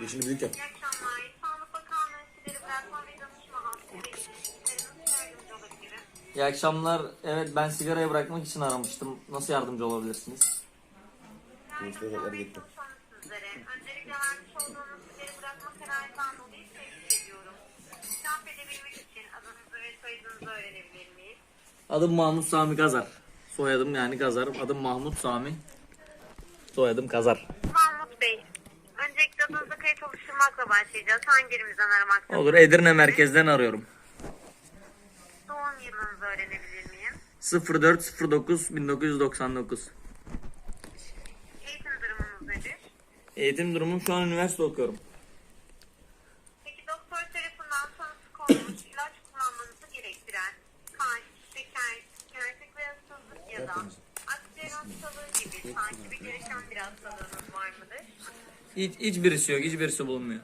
Yeşili büyük yap. İyi akşamlar. Sağlık Bakanlığı Sileri Bırakma ve Danışma Nasıl yardımcı olabilirim? İyi akşamlar. Evet ben sigarayı bırakmak için aramıştım. Nasıl yardımcı olabilirsiniz? Gençler Yardımcı gitti. olmaya çalışalım sizlere. Öncelikle vermiş olduğunuz sileri bırakma kararından dolayı tebrik ediyorum. İtiraf edebilmek için adınızı ve soyadınızı öğrenebilir miyiz? Adım Mahmut Sami Kazar. Soyadım yani Kazar. Adım Mahmut Sami. Soyadım Kazar. Mahmut Bey. Öncelikle adınızı kayıt oluşturmakla başlayacağız. Hangi birimizden aramakta? Olur Edirne merkezden arıyorum. Doğum yılınızı öğrenebilir miyim? 0409 1999. Eğitim durumunuz nedir? Eğitim durumum şu an üniversite okuyorum. Peki doktor tarafından tanısı konmuş ilaç kullanmanızı gerektiren kalp, şeker, psikiyatrik ve hastalık ya da akciğer hastalığı gibi takibi gereken bir hastalığınız var mıdır? Hiç, hiçbirisi yok. Hiçbirisi bulunmuyor.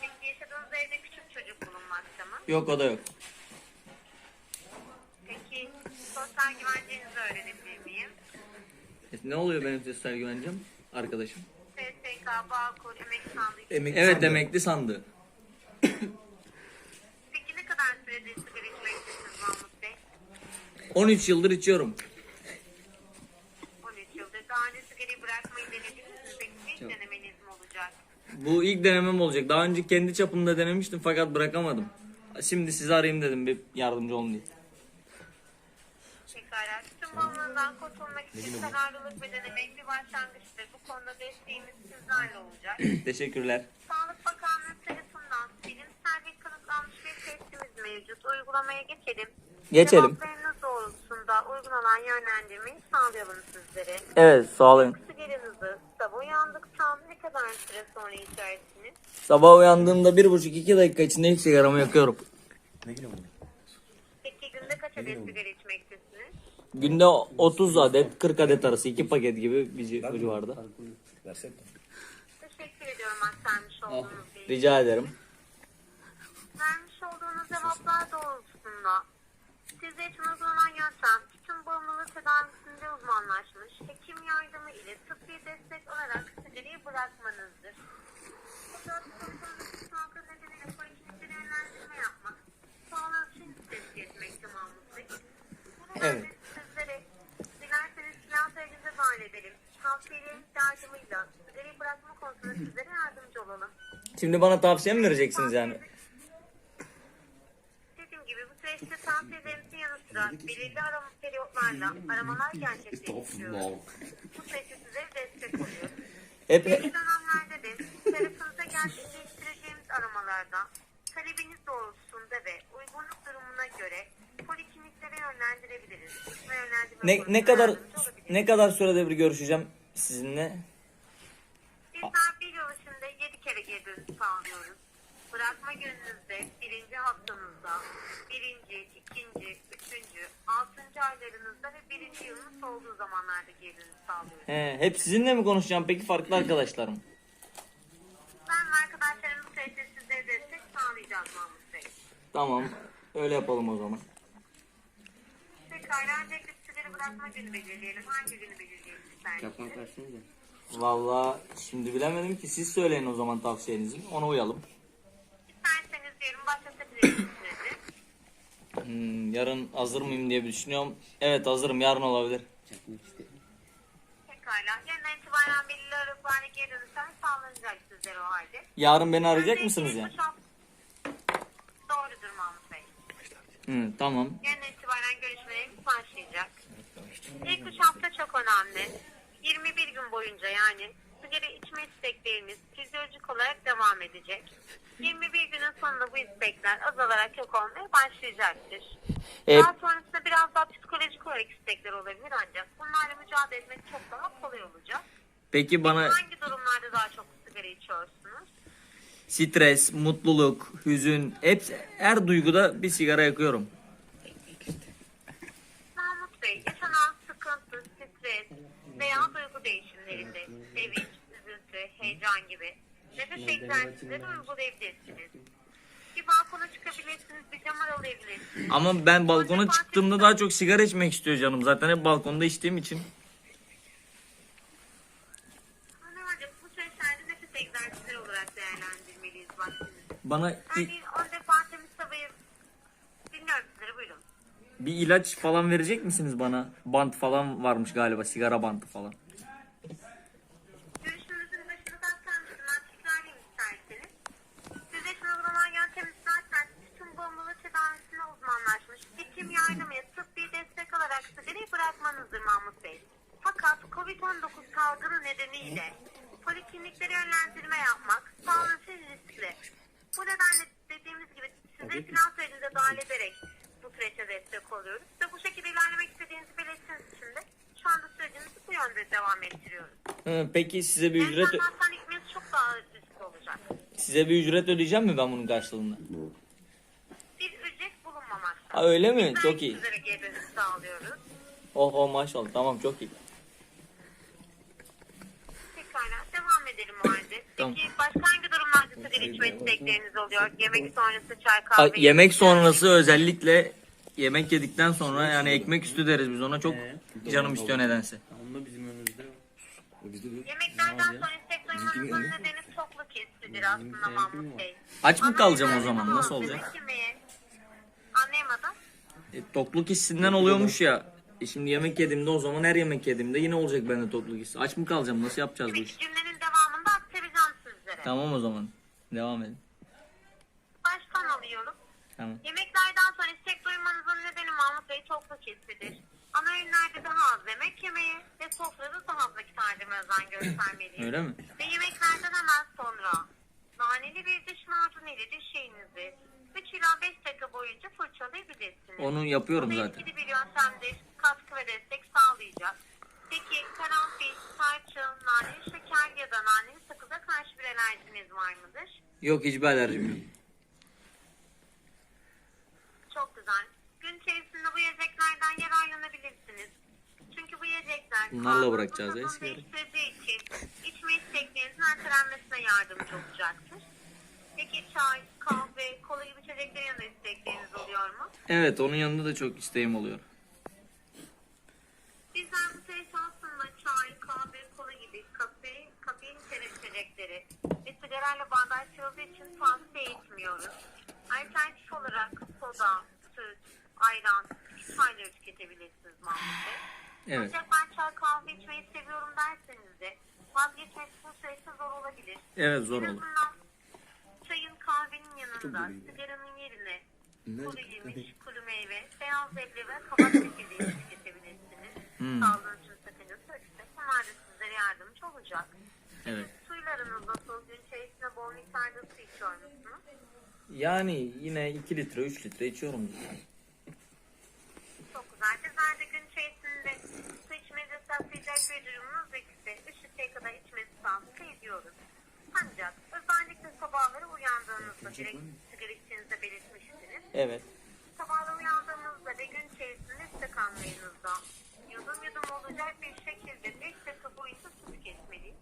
Peki yaşadığınız evde küçük çocuk bulunmakta mı? Yok o da yok. Peki sosyal güvencenizi öğrenebilir miyim? E, Ne oluyor benim sosyal güvencem? Arkadaşım. SSK, Bağkur, Emek Sandığı. Emekli Evet sandı. emekli sandığı. Peki ne kadar süredir sigara içmektesiniz Mahmut Bey? 13 yıldır içiyorum. 13 yıldır. Daha önce sigarayı bırakmayı denediniz mi? Peki hiç denemeniz mi olacak? Bu ilk denemem olacak. Daha önce kendi çapımda denemiştim fakat bırakamadım. Şimdi sizi arayayım dedim bir yardımcı olun diye. Pekala. Tüm bağımlılığından kurtulmak için kararlılık ve denemek bir başlangıçtır. Bu konuda desteğimiz sizlerle olacak. Teşekkürler. Sağlık Bakanlığı tarafından bilimsel ve kanıtlanmış bir testimiz mevcut. Uygulamaya geçelim. Geçelim. Cevaplarınız doğrultusunda uygun olan yönlendirmeyi sağlayalım sizlere. Evet sağ olun. Sigaranızı sabah kadar süre sonra içersiniz? Sabah uyandığımda bir buçuk iki dakika içinde ilk sigaramı yakıyorum. Ne bu? Peki günde kaç adet sigara içmektesiniz? Günde 30 adet 40 adet arası iki paket gibi bir bu civarda. Versene. Teşekkür ediyorum aktarmış olduğunuz bilgi. Rica ederim. Vermiş olduğunuz cevaplar doğrultusunda size için uygulanan yöntem tedavisinde uzmanlaşmış hekim yardımı ile tıbbi destek alarak sigarayı bırakmanızdır. Fakat sorunun salgın nedeniyle poliklinikleri yönlendirme yapmak sağlığı için tepki etmekte Mahmut Bey. Bu nedenle Evet. sizlere dilerseniz silah verinize dahil edelim. Tavsiyeleriniz yardımıyla sigarayı bırakma konusunda sizlere yardımcı olalım. Şimdi bana tavsiye mi vereceksiniz yani? Dediğim gibi bu süreçte tavsiyelerimizin yanı sıra belirli periyotlarla aramalar gerçekleştiriyoruz. Bu süreçte size destek oluyor. Hep Belli dönemlerde de tarafınıza gerçekleştireceğimiz aramalarda talebiniz doğrultusunda ve uygunluk durumuna göre polikliniklere yönlendirebiliriz. Ne, ne kadar ne kadar sürede bir görüşeceğim sizinle? Bizler bir yıl içinde 7 kere geri dönüş sağlıyoruz. Bırakma gününüzde, birinci haftanızda, birinci, 6. aylarınızda ve 1. yılınız olduğu zamanlarda gelirinizi sağlıyoruz. He, hep sizinle mi konuşacağım peki farklı arkadaşlarım? Ben ve arkadaşlarım bu size destek sağlayacağız Mahmut Bey. Tamam öyle yapalım o zaman. Pekala öncelikle sizleri bırakma günü belirleyelim. Hangi günü belirleyelim isterseniz? versene Valla şimdi bilemedim ki siz söyleyin o zaman tavsiyenizi ona uyalım. İsterseniz diyelim başka Yarın hazır mıyım diye düşünüyorum. Evet hazırım yarın olabilir. Pekala. Yarından itibaren belirli aralıklarla geri dönüşler sağlanacak sizlere o halde. Yarın beni arayacak mısınız yani? Doğrudur Mahmut Bey. Hı, tamam. Yarın itibaren görüşmelerimiz başlayacak. İlk üç hafta çok önemli. 21 gün boyunca yani sigara içme isteklerimiz fizyolojik olarak devam edecek. 21 günün sonunda bu istekler azalarak yok olmaya başlayacaktır. E, Daha sonrasında biraz daha psikolojik olarak istekler olabilir ancak bunlarla mücadele etmek çok daha kolay olacak. peki bana Hangi durumlarda daha çok sigara içiyorsunuz? stres, mutluluk, hüzün hepsi her duyguda bir sigara yakıyorum. Mahmut Bey, yaşanan sıkıntı, stres veya duygu değişimlerinde sevinç, üzüntü, heyecan gibi nefes egzersizleri uygulayabilirsiniz. Bir balkona çıkabilirsiniz, bir cam aralayabilirsiniz. Ama ben balkona çıktığımda daha çok sigara içmek istiyor canım. Zaten hep balkonda içtiğim için. Hocam bu süreçlerde nefes vaktinizi. Bana i- Örneğin 10 defa temiz havayı dinliyorum sizleri buyurun. bir ilaç falan verecek misiniz bana? Bant falan varmış galiba sigara bantı falan. Görüşümüzün başında zaten ben tekrarlayayım isterseniz. Yüzleşme uygulanan yöntemi zaten tüm bağımlılık tedavisine uzmanlaşmış. Hekim yardımı, tıbbi destek alarak sigarayı bırakmanızdır Mahmut Bey. Fakat Covid-19 salgını nedeniyle polikliniklere yönlendirme yapmak sağlıksız riskli. Bu nedenle dediğimiz gibi size finans sürecinde dahil ederek bu süreçte destek oluyoruz. Ve bu şekilde ilerlemek istediğinizi belirttiğiniz için de şu anda sürecimizi bu yönde devam ettiriyoruz. Hı, peki size bir ücret En azından hastanelikimiz çok daha riskli olacak. size bir ücret ödeyeceğim mi ben bunun karşılığında? Bir ücret bulunmamakta. Ha öyle mi? Biz Çok iyi. Sizlere geri dönüş sağlıyoruz. Oh oh maşallah tamam çok iyi. Pekala devam edelim o halde. Tamam. Peki başka hangi durumlarda sigara içme istekleriniz oluyor? Yemek sonrası çay Ha, kahve. yemek sonrası özellikle yemek yedikten sonra yani ekmek üstü deriz biz ona çok canım istiyor nedense. Onda bizim önümüzde yok. Bizde de Yemeklerden sonra istek duymanızın nedeni tokluk hissidir aslında Mahmut Bey. Aç mı kalacağım o zaman nasıl olacak? Anlayamadım. E, tokluk hissinden oluyormuş ya. E, şimdi yemek yediğimde o zaman her yemek yediğimde yine olacak bende tokluk hissi. Aç mı kalacağım nasıl yapacağız bu işi? cümlenin devamında aktaracağım sizlere. Tamam o zaman. Devam edin. Baştan alıyorum. Tamam. Yemeklerden sonra istek duymanızın nedeni Mahmut Bey tokluk hissidir. Ana öğünlerde daha az yemek yemeyi ve sofrada daha az vakit harcamaya özen göstermeliyiz. Öyle mi? Ve yemeklerden hemen sonra naneli bir diş macunu ile dişlerinizi 3 ila 5 dakika boyunca fırçalayabilirsiniz. Onu yapıyorum Bu da zaten. etkili bir yöntemdir. Katkı ve destek sağlayacak. Peki karanfil, tarçın, naneli şeker ya da naneli sakıza karşı bir alerjiniz var mıdır? Yok hiçbir alerjim yok. Çok güzel. Gün içerisinde bu yiyeceklerden yararlanabilirsiniz. Çünkü bu yiyecekler Bunlarla ağzınızın bırakacağız tadını sigara. değiştirdiği için içme isteklerinizin ertelenmesine yardımcı olacaktır. Peki çay, kahve, kola gibi içeceklerin yanında istekleriniz oluyor mu? Evet onun yanında da çok isteğim oluyor. Bizler bu süreç aslında çay, kahve, kola gibi kafein, kafein içeren içecekleri ve sigarayla bağdaştırıldığı için tavsiye etmiyoruz. Alternatif olarak soda, süt, ayran, çayları tüketebilirsiniz Bey. Evet. Ancak ben çay kahve içmeyi seviyorum derseniz de vazgeçmek bu süreçte zor olabilir. Evet zor En olur. azından yanında sigaranın yerine Ne? kuru yemiş, kuru meyve, beyaz sebze ve kabak çekirdeği tüketebilirsiniz. Hmm. Sağlığınız için sakıncası yoksa bunlar da sizlere yardımcı olacak. Evet. Suylarınız nasıl? Gün içerisinde bol miktarda su içiyor musunuz? Yani yine 2 litre 3 litre içiyorum. Çok güzel. Bizler de gün içerisinde su içmenizi saklayacak bir durumunuz yoksa 3 litreye kadar içmenizi tavsiye ediyoruz. Ancak sabahları uyandığınızda direkt sigara içtiğinizi belirtmiştiniz. Evet. Sabahla uyandığınızda ve gün içerisinde stakanlarınızda yudum yudum olacak bir şekilde 5 dakika boyunca su tüketmeliyiz.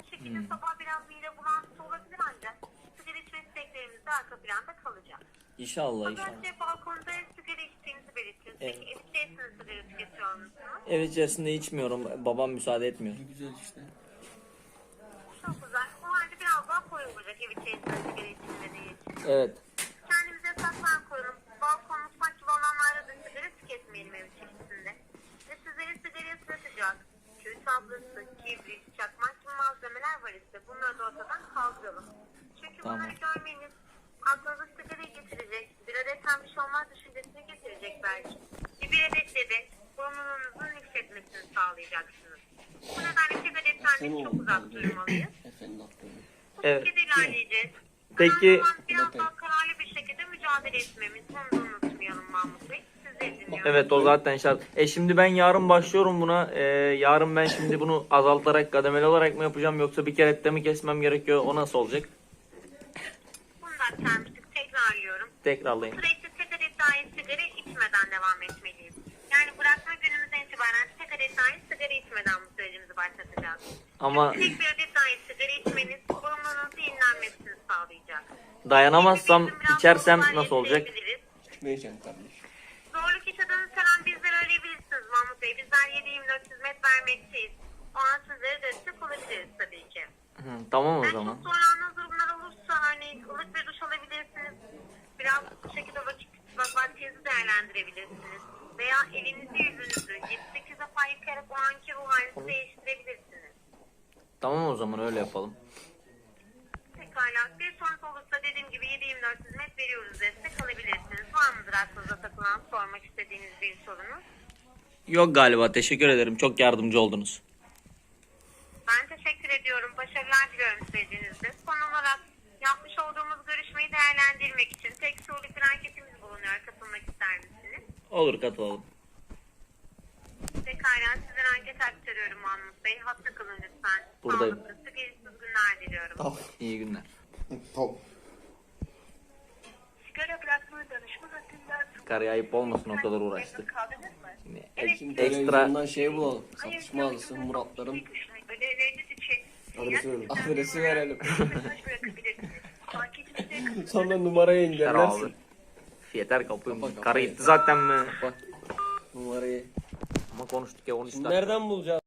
Bu şekilde sabah biraz mide bulantısı olabilir ancak sigara içme isteklerimiz de arka planda kalacak. İnşallah Az inşallah. önce balkonda sigara içtiğinizi belirttiniz. Peki ev içerisinde sigara tüketiyor musunuz? Ev içerisinde içmiyorum. Babam müsaade etmiyor. Güzel işte. Çok güzel. O halde biraz daha koyu olacak ev içerisinde sigara içilmediği için. Evet. Kendimize saklar koyalım. Balkon, mutfak gibi alanlarda da sigara tüketmeyelim ev içerisinde. Ve sizleri sigaraya sıratacak. Kül tablası, kibrit, çakmak gibi malzemeler var ise bunları da ortadan kaldıralım. Çünkü Tamam. bunları görmeniz aklınıza sigarayı getirecek, bir adetten bir şey olmaz düşüncesini getirecek belki. Ve bir adetle de burnunuzun yükseltmesini sağlayacaksınız. Bu nedenle sigaretten de çok uzak durmalıyız. Efendim. Bu Evet. şekilde ilerleyeceğiz. Peki- daha kararlı bir şekilde mücadele etmemiz. Bunu da unutmayalım Mahmut Bey. Dinliyorum. Evet o zaten şart. E şimdi ben yarın başlıyorum buna. E, yarın ben şimdi bunu azaltarak kademeli olarak mı yapacağım yoksa bir kere mi kesmem gerekiyor? O nasıl olacak? Bunu da aktarmıştık. Tekrarlıyorum. Tekrarlayın. Sürekli adet dahi sigara içmeden devam etmeliyiz. Yani bırakma günümüzden itibaren adet dahil sigara içmeden bu sürecimizi başlatacağız. Ama... Tek bir adet dahil sigara içmeniz bağımlılığınızı yenilenmesini sağlayacak. Dayanamazsam, içersem nasıl olacak? yetiştirebiliriz. Çıkmayacaksın tabii. Zorluk yaşadığınız her an bizleri arayabilirsiniz Mahmut Bey. Bizler 7-24 hizmet vermekteyiz. O an sizlere destek olabiliriz tabii ki. Hı, tamam o zaman. Çok zorlandığınız durumlar olursa örneğin ılık bir duş alabilirsiniz. Biraz bu şekilde vakit, vaktinizi değerlendirebilirsiniz. Veya elinizi yüzünüzü 7-8 defa yıkayarak o anki ruh halinizi değiştirebilirsiniz. Tamam o zaman öyle yapalım. Pekala. Bir sorun olursa dediğim gibi 7-24 hizmet veriyoruz destek alabilirsiniz. Var mıdır aklınıza takılan sormak istediğiniz bir sorunuz? Yok galiba teşekkür ederim. Çok yardımcı oldunuz. Ben teşekkür ediyorum. Başarılar diliyorum sürecinizde. Son olarak Olur katılalım. Pekala sizden anket aktarıyorum Mahmut Bey. Hatta kalın lütfen. Buradayım. Sağlıklı, gelişsiz günler diliyorum. Tamam. İyi günler. Tamam. Sigara bırakma danışma hattından Karıya ayıp olmasın o kadar uğraştık. Evet. Şimdi Ekstra televizyondan şey bulalım. Satışma. Ödevleriniz için Adresi verelim. Adresi verelim. mesaj bırakabilirsiniz. Anketimize Sonra numarayı abi. engellersin. Yeter kapıyı. Kapa, kapa. Gitti zaten mi? Numarayı. Ama konuştuk ya 13 Şimdi dakika. nereden bulacağız?